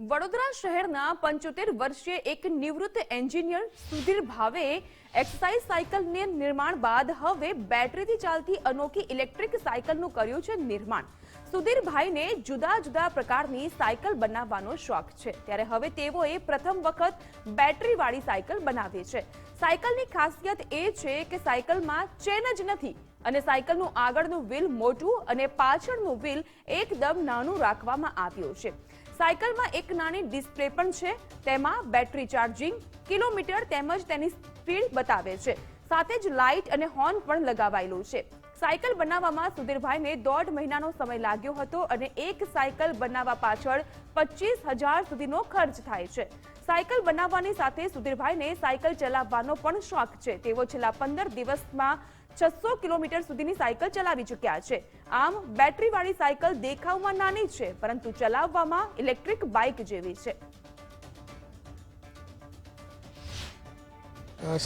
વડોદરા શહેરના પંચોતેર વર્ષીય એક નિવૃત્ત એન્જિનિયર સુધીર ભાવે એક્સરસાઇઝ સાયકલને નિર્માણ બાદ હવે બેટરીથી ચાલતી અનોખી ઇલેક્ટ્રિક સાયકલનું કર્યું છે નિર્માણ. સુધીરભાઈને જુદા જુદા પ્રકારની સાયકલ બનાવવાનો શોખ છે. ત્યારે હવે તેઓએ પ્રથમ વખત બેટરીવાળી સાયકલ બનાવી છે. સાયકલની ખાસિયત એ છે કે સાયકલમાં ચેન જ નથી અને સાયકલનું આગળનું વ્હીલ મોટું અને પાછળનું વ્હીલ એકદમ નાનું રાખવામાં આવ્યું છે. સાયકલમાં એક નાની ડિસ્પ્લે પણ છે, તેમાં બેટરી ચાર્જિંગ, કિલોમીટર તેમજ તેની સ્પીડ બતાવે છે. સાથે જ લાઇટ અને હોર્ન પણ લગાવાયેલું છે. સાયકલ બનાવવામાં સુધીરભાઈને દોઢ મહિનાનો સમય લાગ્યો હતો અને એક સાયકલ બનાવવા પાછળ પચીસ હજાર સુધીનો ખર્ચ થાય છે. સાયકલ બનાવવાની સાથે સુધીરભાઈને સાયકલ ચલાવવાનો પણ શોખ છે. તેઓ છેલ્લા પંદર દિવસમાં છસો કિલોમીટર સુધીની સાયકલ ચલાવી ચૂક્યા છે. આમ, બેટરીવાળી સાયકલ દેખાવમાં નાની છે, પરંતુ ચલાવવામાં ઇલેક્ટ્રિક બાઇક જેવી છે.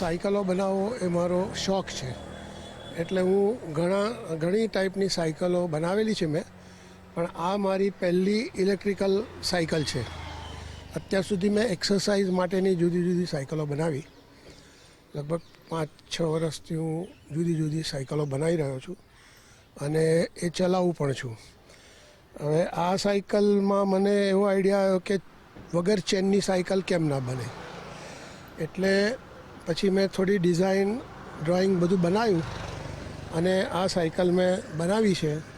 સાયકલો બનાવવો એ મારો શોખ છે. એટલે હું ઘણા, ઘણી ટાઈપની સાયકલો બનાવેલી છે મેં, પણ આ મારી પહેલી ઇલેક્ટ્રિકલ સાયકલ છે. અત્યાર સુધી મેં એક્સરસાઇઝ માટેની જુદી જુદી સાયકલો બનાવી. લગભગ પાંચ, છ વર્ષથી હું જુદી જુદી સાયકલો બનાવી રહ્યો છું અને એ ચલાવું પણ છું. હવે આ સાયકલમાં મને એવો આઈડિયા આવ્યો કે વગર ચેનની સાયકલ કેમ ના બને? એટલે પછી મેં થોડી ડિઝાઇન, ડ્રોઈંગ બધું બનાવ્યું અને આ સાયકલ મેં બનાવી છે.